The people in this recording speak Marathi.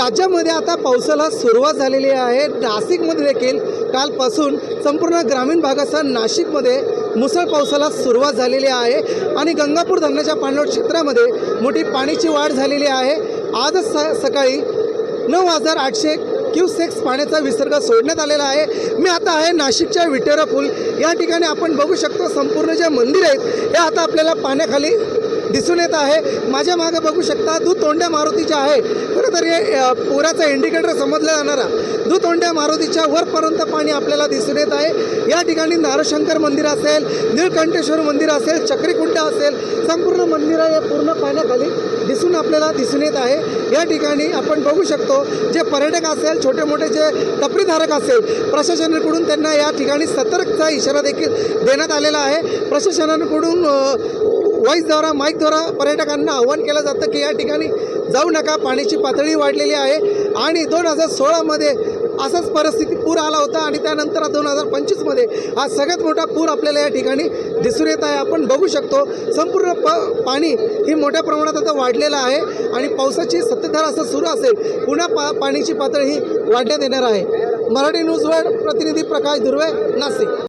राज्यामध्ये आता पावसाला सुरुवात झालेली आहे. नाशिकमध्ये देखील कालपासून संपूर्ण ग्रामीण भागासह नाशिकमध्ये मुसळ पावसाला सुरुवात झालेली आहे. आणि गंगापूर धरणाच्या पाणलोट क्षेत्रामध्ये मोठी पाण्याची वाढ झालेली आहे. आजच स सकाळी नऊ हजार आठशे क्यूसेक्स पाण्याचा विसर्ग सोडण्यात आलेला आहे. मी आता आहे नाशिकच्या विटेरा पूल या ठिकाणी आपण बघू शकतो संपूर्ण जे मंदिर आहेत हे आता आपल्याला पाण्याखाली दिसून येत आहे. माझ्या मागे बघू शकता दुतोंड्या तोंड्या मारुतीच्या आहे. खरं तर हे पुराचा इंडिकेटर समजला जाणारा. दुतोंड्या मारुतीच्या वरपर्यंत पाणी आपल्याला दिसून येत आहे. या ठिकाणी नारशंकर मंदिर असेल निळकंठेश्वर मंदिर असेल चक्रीकुंड असेल संपूर्ण मंदिरं हे पूर्ण पाण्याखाली दिसून आपल्याला दिसून येत आहे. या ठिकाणी आपण बघू शकतो जे पर्यटक असेल छोटे मोठे जे टपरीधारक असेल प्रशासनाकडून त्यांना या ठिकाणी सतर्कचा इशारा देखील देण्यात आलेला आहे. प्रशासनाकडून अ, माईकद्वारा पर्यटकांना आव्हान केलं जातं की या ठिकाणी जाऊ नका पाण्याची पातळी वाढलेली आहे. आणि दोन हजार सोळामध्ये असाच परिस्थिती पूर आला होता आणि त्यानंतर दोन हजार पंचवीसमध्ये हा सगळ्यात मोठा पूर आपल्याला या ठिकाणी दिसून येत आहे. आपण बघू शकतो संपूर्ण प पाणी ही मोठ्या प्रमाणात आता वाढलेलं आहे आणि पावसाची सततधार असं सुरू असेल पुन्हा पा पाण्याची पातळी ही वाढण्यात येणार आहे. मराठी न्यूजवर प्रतिनिधी प्रकाश दुर्वे नाशिक.